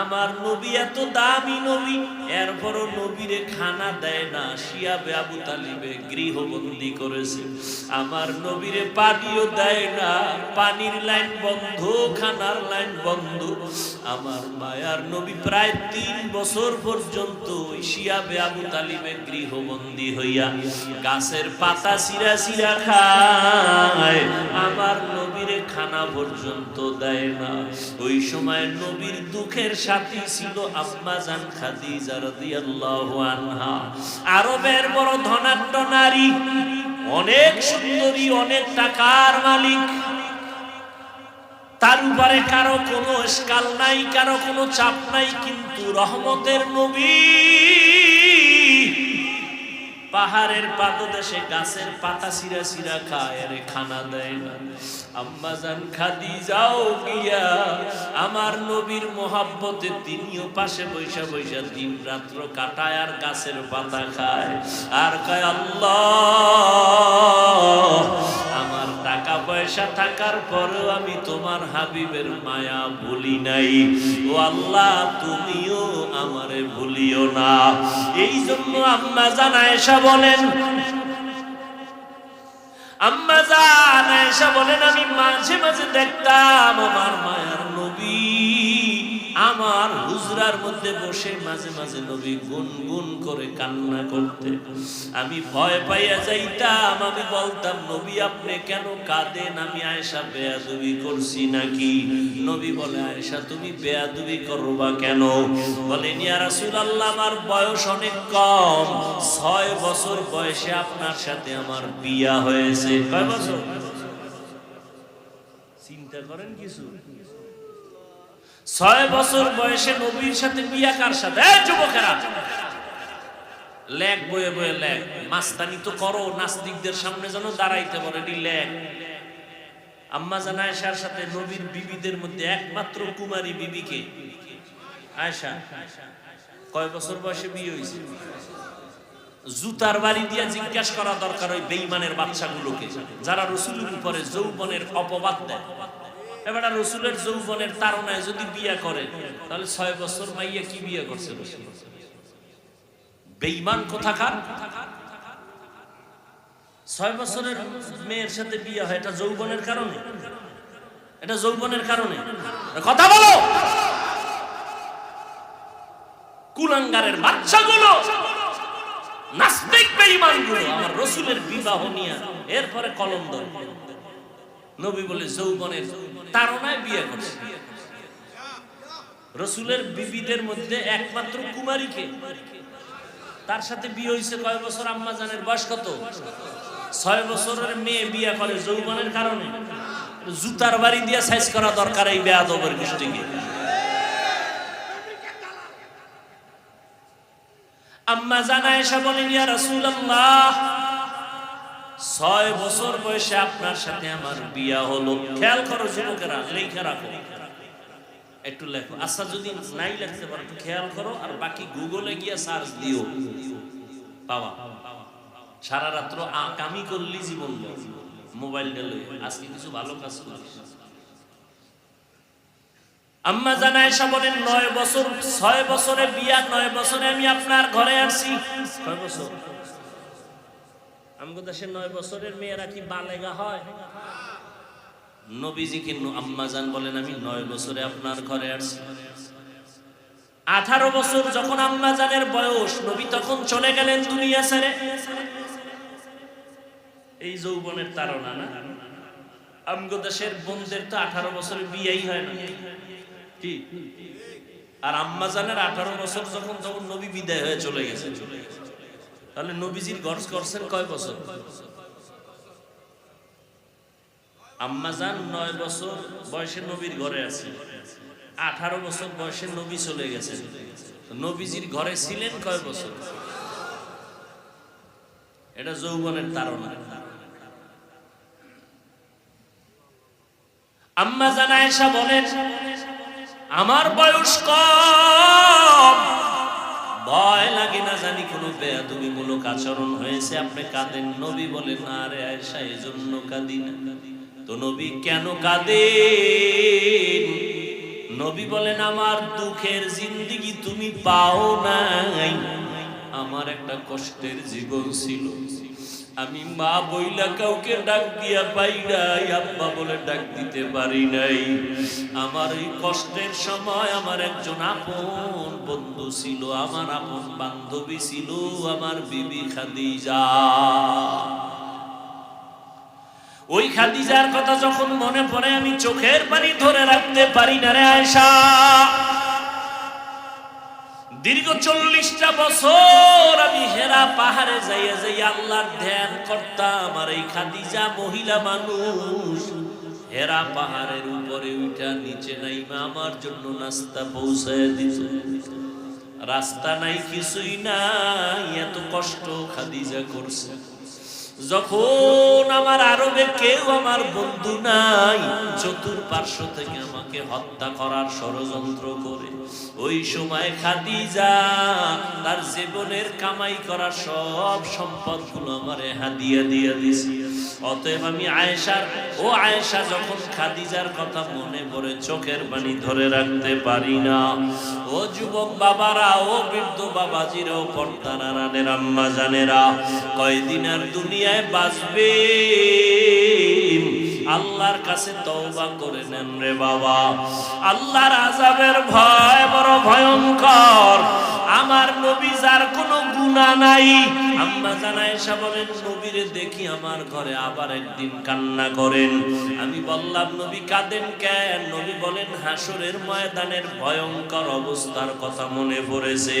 আমার নবী এত দামি নবী, এরপরও নবীরে খানা দেয় না। শিয়াবে আবু তালিবে গৃহবন্দী করেছে। আমার নবীরে পানিও দেয় না। পানির লাইন বন্ধ, খানার লাইন বন্ধ। আমার মায়ার নবী প্রায় তিন বছর পর্যন্ত শিয়া আবু তালিবে গৃহবন্দী হইয়া গাছের পাতা সিরা সিরা খায়। আমার নবীরে খানা পর্যন্ত দেয় না। ওই সময় নবীর দুঃখের সাথী ছিল আম্মা জান খাদিজা রাদিয়াল্লাহু আনহা। আরবের বড় ধনাঢ্য নারী, অনেক সুন্দরী, অনেক টাকার মালিক। তার উপরে কারও কোনো স্কাল নাই, কারও কোনো চাপ নাই, কিন্তু রহমতের নবী পাহাড়ের পাদদেশে গাছের পাতা সিরা সিরা খায়, আরে খানা দেয় না। আম্মা জান খাদি যাও গিয়া আমার নবীর মোহাব্বতে তিনিও পাশে বৈশা বৈশা দিন রাত্র কাটায় আর গাছের পাতা খায়। আর কয়, আল্লাহ, আমার টাকা পয়সা থাকার পরেও আমি তোমার হাবিবের মায়া বলি নাই। ও আল্লাহ, তুমিও আমারে ভুলিও না। এই জন্য আম্মা জানা এসা বলেন, আম্মা জানা এসা বলেন, আমি মাঝে মাঝে দেখতাম আমার মায়ার নবী। আমার হুজরার মধ্যে বসে মাঝে মাঝে নবী গুনগুন করে কান্না করতে। আমি ভয় পাইয়া যাইতাম, আমি বলতাম, নবী, আপনি কেন কাঁদেন? আমি আয়েশা বেয়াদবি করছি নাকি? নবী বলে, আয়েশা, তুমি বেয়াদবি করবা কেন? বলেন, ইয়া রাসূলুল্লাহ, আমার বয়স অনেক কম। ছয় বছর বয়সে আপনার সাথে আমার বিয়া হয়েছে। কয় বছর? চিন্তা করেন কিছু? ছয় বছর বয়সে নবীর সাথে বিয়া কার সাথে? যুবকেরা! লেখ বয়ে বয়ে লেখ মাস্তানি তো করো, নাস্তিকদের সামনে যেন দাঁড়াইতে পারে লেখ আম্মা জান আয়েশার সাথে নবীর বিবিদের মধ্যে একমাত্র কুমারী বিবিকে। আয়েশা, কয় বছর বয়সে বিয়ে হয়েছে? জুতার বাড়ি দিয়ে জিজ্ঞাসা করা দরকার ওই বেইমানের বাচ্চাগুলোকে, যারা রসুলের উপরে যৌবনের অপবাদ দেয়। এবার রসুলের যৌবনের তারনায় যদি বিয়ে করে তাহলে ছয় বছর মাইয়া কি বিয়ে করছে বেইমান কোথাকার? ছয় বছরের মেয়ের সাথে বিয়ে হয়, এটা যৌবনের কারণে? এটা যৌবনের কারণে? কথা বলো! কুলাঙ্গারের বাচ্চাগুলো বেঈমানগুলো, আমার রসুলের বিবাহ নিয়ে, এরপরে কলম ধরে নবী বলে, যৌবনের তারনায় বিয়ে করছে। রসুলের বিবিদের মধ্যে একমাত্র কুমারীকে। তার সাথে বিয়ে হয়েছে কয় বছর? আম্মা জানের বয়স কত? ছয় বছরের মেয়ে বিয়ে করে যৌবনের কারণে। জুতার বাড়ি দিয়ে সাইজ করা দরকার এই বেয়াদবের গোষ্ঠীকে। আম্মা জানা এসে বলেন, ইয়া রাসূলুল্লাহ ছয় বছর বয়সে আপনার সাথে আমার বিয়া হলো। খেয়াল করো যুবকেরা, লেখা রাখো। একটু লেখো। আচ্ছা যদি নাই লিখতে পারো একটু খেয়াল করো, আর বাকি গুগলে গিয়ে সার্চ দিও। পাওয়া। সারা রাত্র কামি করলি জীবন গেল। মোবাইলটা লই আজকে কিছু ভালো কাজ করিস। আম্মা জানা এসে বলেন, নয় বছর, ছয় বছরে বিয়া, নয় বছরে আমি আপনার ঘরে আসছি ছয় বছর? আমগো দেশের নয় বছরের মেয়েরা কি বালেগা হয়? নবীজিকে ন- আম্মা জান বলেন, আমি নয় বছরে আপনার ঘরে আসছি। আঠারো বছর যখন আম্মা জানের বয়স, নবী তখন চলে গেলেন দুনিয়া ছেড়ে। এই যৌবনের তারা না? আমগো দেশের বোনদের তো আঠারো বছরে বিয়েই হয় না। কি? আর আম্মা জানের আঠারো বছর যখন, তখন নবী বিদায় হয়ে চলে গেছে চলে গেছে তাহলে নবীজির গর্জ করছেন কয় বছর? আম্মা জান নয় বছর বয়সে নবীর ঘরে আছে। আঠারো বছর বয়সে নবী চলে গেছে নবীজির ঘরে ছিলেন কয় বছর? এটা যৌবনের তারণা আম্মা জানা এসা বলেন, আমার বয়স কম। ভয় লাগে না জানি কোনো বেয়াদবিমূলক আচরণ হয়েছে। আপনি কাঁদেন, নবী বলে না রে আয়সা এই জন্য কাঁদি না। তো নবী কেন কাঁদে নবী বলেন, আমার দুঃখের জিন্দিগি তুমি পাও নাই। আমার একটা কষ্টের জীবন ছিল। আমি মা বইলা কাউকে ডাক দিয়া পাই নাই, আব্বা বলে ডাক দিতে পারি নাই। আমার এই কষ্টের সময় আমার একজন আপন বন্ধু ছিল, আমার আপন বান্ধবী ছিল, আমার বিবি খাদিজা। ওই খাদিজার কথা যখন মনে পড়ে, আমি চোখের পানি ধরে রাখতে পারি না রে আয়সা দীর্ঘ চল্লিশটা বছর আমি হেরা পাহাড়ে যাইয়া যাই আল্লাহ ধ্যান করতাম, আর এই খাদিজা মহিলা মানুষ হেরা পাহাড়ের উপরে উঠা নিচে নাইমা আমার জন্য নাস্তা পৌঁছায় দিত। রাস্তা নাই, কিছুই নাই, এত কষ্ট খাদিজা করছে। যখন আমার আরবে কেউ আমার বন্ধু নাই, চতুর্পার্শ্ব থেকে আমাকে হত্যা করার ষড়যন্ত্র করে। ওই সময় খাদিজা তার জীবনের কামাই করা সব সম্পদগুলো আমার হাদিয়া দিয়া দিছে। অতএব আমি আয়েশার ও আয়েশা, যখন খাদিজার কথা মনে পড়ে, চোখের পানি ধরে রাখতে পারি না। ও যুবক বাবারা, ও বৃদ্ধ বাবাজিরা ও পর্দারানের আম্মা জানেরা, কয়দিন আর দুনিয়ায় বাঁচবে? আল্লাহর কাছে তওবা করে নেন রে বাবা। আল্লাহর আযাবের ভয় বড় ভয়ঙ্কর। আমার নবী যার কোনো গুনাহ নাই আম্মা জানায়েশা বলেন নবীরে দেখি আমার ঘরে আবার একদিন কান্না করেন। আমি বললাম, নবী কাঁদেন কেন? নবী বলেন, হাসরের ময়দানের ভয়ঙ্কর অবস্থার কথা মনে পড়েছে।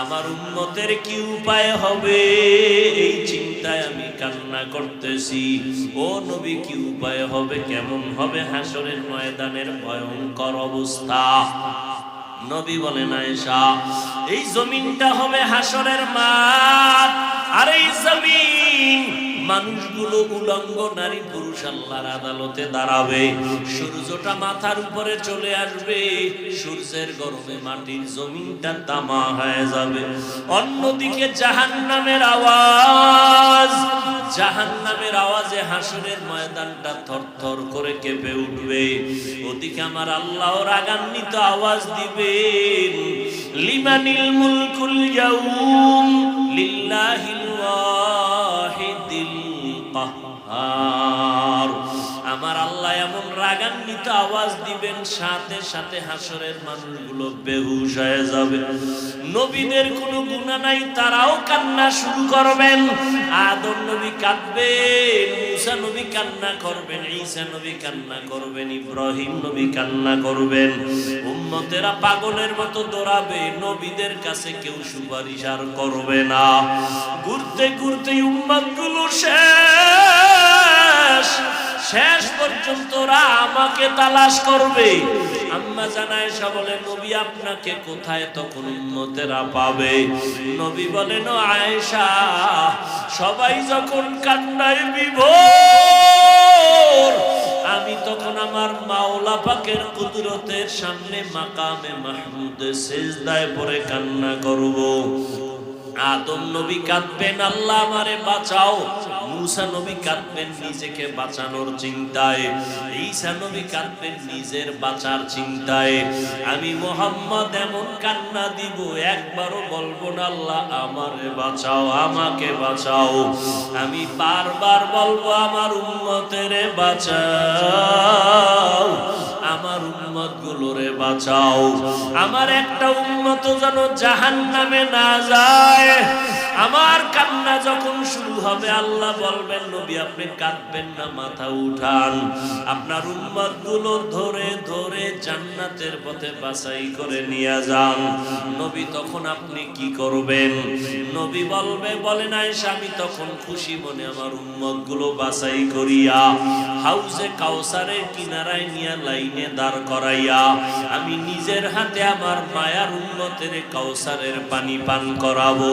আমার উন্নতের কি উপায় হবে? এই চিন্তায় আমি কান্না করতেছি। ও নবী, কি উপায় হবে? কেমন হবে হাসরের ময়দানের ভয়ঙ্কর অবস্থা? নবী বলেন আয়েশা এই জমিনটা হবে হাসরের মাঠ আর এই জমিন মানুষগুলো উলঙ্গ নারী পুরুষ আল্লাহর আদালতে দাঁড়াবে। সূর্যটা মাথার উপরে চলে আসবে। সূর্যের গরমে মাটির জমিনটা তামা হয়ে যাবে। অন্যদিকে জাহান্নামের আওয়াজ। জাহান্নামের আওয়াজে হাসরের ময়দানটা থরথর করে কেঁপে উঠবে। ওদিকে আমার আল্লাহ রাগান্বিত আওয়াজ দিবেন, লিমানিল মুলকুল ইয়াউম লিল্লাহিল ওয়াহিদিল আমার আল্লাহ এমন রাগান্বিত আওয়াজ দিবেন, সাথে সাথে হাসরের মানুষগুলো বেহুশ হয়ে যাবে। নবীদের কোনো গুণা নাই, তারাও কান্না শুরু করবেন। আদম নবী কাঁদবেন মুসা নবী কান্না করবেন, ঈসা নবী কান্না করবেন, ইব্রাহিম নবী কান্না করবেন। উম্মতেরা পাগলের মতো দৌড়াবে, নবীদের কাছে কেউ সুপারিশ আর করবে না। ঘুরতে ঘুরতে উম্মতগুলো শেষ। শেষ পর্যন্ত ওরা আমাকে তালাশ করবে। আম্মা জানায় বলে, নবী আপনাকে কোথায় তখন উন্মতেরা পাবে? নবী বলেন, "ও আয়েশা, সবাই যখন কান্নায় বিভোর, আমি তখন আমার মাওলা পাকের কুদরতের সামনে মাকামে মাহমুদে সেজদায় পরে কান্না করব। আদম নবী কাঁদবেন, আল্লাহ আমারে বাঁচাও। মুসা নবী কাঁদবেন নিজেকে বাঁচানোর চিন্তায়। ঈসা নবী কাঁদবেন নিজের বাঁচার চিন্তায়। আমি মোহাম্মদ এমন কান্না দিব, একবারও বলব না, আল্লাহ আমারে বাঁচাও, আমাকে বাঁচাও। আমি বারবার বলব, আমার উম্মতের বাঁচাও, আমার উম্মত গুলোরে বাঁচাও। আমার একটা উম্মত যেন জাহান নামে না যায়। আমার কান্না যখন শুরু হবে, আল্লাহ বলবেন, নবী, আপনি কাঁদবেন না, মাথা উঠান। আপনার উম্মতগুলো ধরে ধরে জান্নাতের পথে বাছাই করে নিয়ে যান। নবী, তখন আপনি কি করবেন? নবী বলবে, বলে নাই, স্বামী, তখন খুশি মনে আমার উম্মতগুলো বাছাই করিয়া হাউসে কাউসারের কিনারায় নিয়ে লাইনে দাঁড় করাইয়া, আমি নিজের হাতে আমার মায়ার উন্নতের কাউসারের পানি পান করাবো।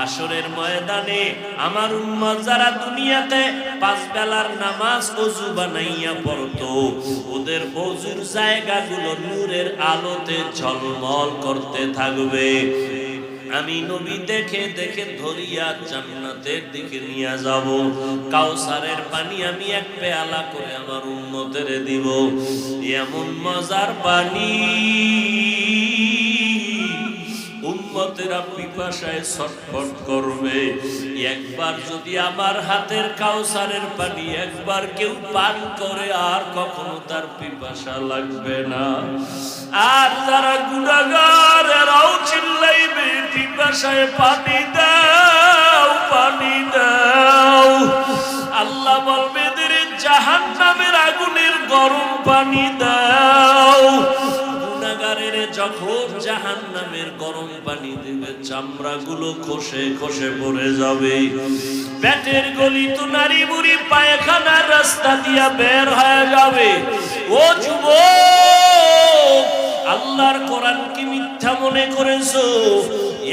হাসরের ময়দানে আমার উম্মত যারা দুনিয়াতে পাঁচ বেলার নামাজ অজু বানাইয়া পড়তো, ওদের অজুর জায়গাগুলো নূরের আলোতে ঝলমল করতে থাকবে। আমি নবী দেখে দেখে ধরিয়া জান্নাতের দিকে নিয়ে যাব। কাউসারের পানি আমি এক পেয়ালা করে আমার উন্মতের দিব। এমন মজার পানি। উম্মতেরা পিপাসায় ছটফট করবে। একবার যদি আমার হাতের কাউসারের পানি একবার কেউ পান করে, আর কখনো তার পিপাসা লাগবে না। আর যারা গুণাগার, এরাও চিল্লাইবে, পিপাসায় পানি দাও পানি দাও। আল্লাহ বলবে জাহান নামের আগুনের গরম পানি দাও। যখন জাহান নামের গরম পানি দেবে চামড়া গুলো খসে খসে পড়ে যাবে। পেটের গলি তো নারী বুড়ি পায়খানার রাস্তা দিয়া বের হয়ে যাবে। ও যুব আল্লাহর কোরআন কি মিথ্যা মনে করেছ?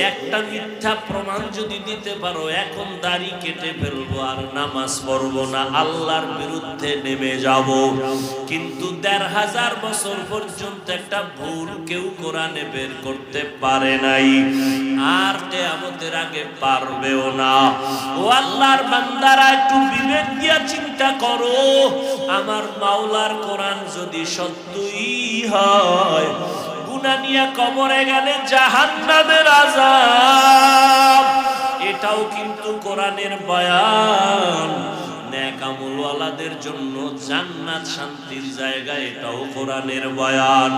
একটা মিথ্যা প্রমাণ যদি দিতে পারো, এখন দাড়ি কেটে ফেলব আর নামাজ পড়ব না, আল্লাহর বিরুদ্ধে নেমে যাব। কিন্তু দেড় হাজার বছর পর্যন্ত একটা ভুল কেউ কোরআনে বের করতে পারে নাই। আর কেয়ামতের আগে পারবেও না। ও আল্লাহর বান্দারা, একটু বিবেক দিয়া চিন্তা করো। আমার মাওলার কোরআন যদি সত্যই হয় গুনা নিয়ে কবরে গেলে জাহান্নামের আযাব। এটাও কিন্তু কোরআনের বয়ান। নেক আমলওয়ালাদের জন্য জান্নাত শান্তির জায়গা, এটাও কোরআনের বয়ান।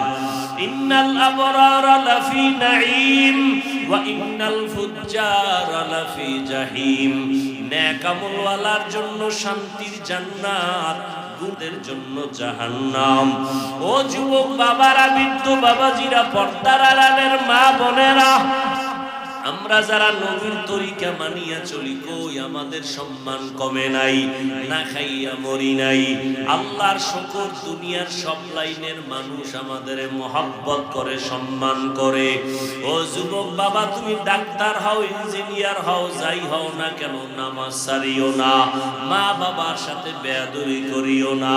ইন্নাল আবরারা লাফি নাঈম ওয়া ইন্নাল ফুজ্জারা লাফি জাহিম। নেক আমলওয়ালার জন্য শান্তির জান্নাত গুণের জন্য জাহান্নাম। ও যুবক বাবারা বৃদ্ধ বাবাজিরা পর্দার আড়ালের মা বোনেরা আমরা যারা নবীর তরিকা মানিয়া চলি কই, আমাদের সম্মান কমে নাই, না খাইয়া মরি নাই। আল্লাহর শকর দুনিয়ার সব লাইনের মানুষ আমাদের মহাব্বত করে, সম্মান করে। ও যুবক বাবা, তুমি ডাক্তার হও, ইঞ্জিনিয়ার হও, যাই হও না কেন, নামাজ সারিও না, মা বাবার সাথে বেয়াদবি করিও না।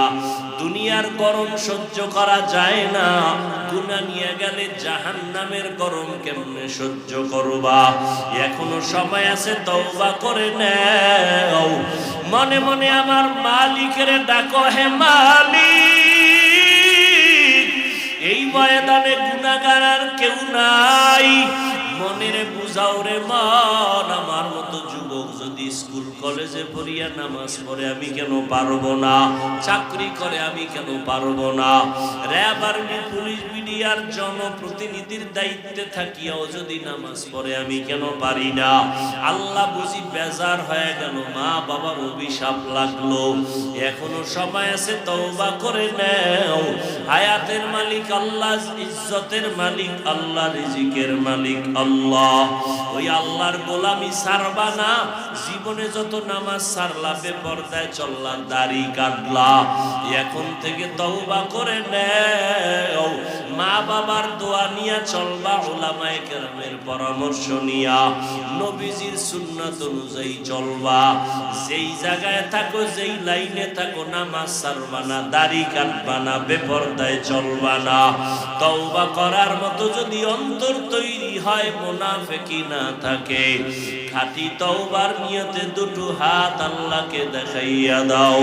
দুনিয়ার গরম সহ্য করা যায় না। গুনা নিয়ে গেলে জাহান্নামের গরম কেমনে সহ্য করবা? এখনও সময় আছে, তওবা করে নাও। মনে মনে আমার মালিকের ডাকো, হে মালিক, এই ময়দানে গুনাগার আর কেউ নাই। মনের বুঝাও রে মন, আমার মতো যুবক যদি স্কুল, কলেজে পড়িয়া নামাজ পড়ে, আমি কেন পারব না? চাকরি করে, আমি কেন পারব না? র্যাব আর্মি, পুলিশ, মিডিয়ার জনপ্রতিনিধির দায়িত্বে থাকিয়াও যদি নামাজ পড়ে, আমি কেন পারি না? আল্লাহ বুঝি বেজার হয়ে গেল, মা বাবার অভিশাপ লাগল। এখনও সময় আছে, তওবা করে নেও। হায়াতের মালিক আল্লাহ, ইজ্জতের মালিক আল্লাহ, রিজিকের মালিক আল্লাহ। ওই আল্লাহর গোলামি সারবা না। জীবনে যত নামাজ সারলা, বেপরদায় চললা দাড়ি কাটলা। এখন থেকে তওবা করে নেও। মা বাবার দোয়া নিয়া চলবা ওলামায়ে কেরামের পরামর্শ নিয়া। নবীজির সুন্নাত অনুযায়ী চলবা। যেই জায়গায় থাকো, যেই লাইনে থাকো, নামাজ সারবা না, দাড়ি কাটবা না, বেপরদায় চলবা না। তওবা করার মতো যদি অন্তর তৈরি হয় মোনাফেকি না থাকে। খাঁটি তওবার নিয়তে দুটো হাত আল্লাহকে দেখাইয়া দাও।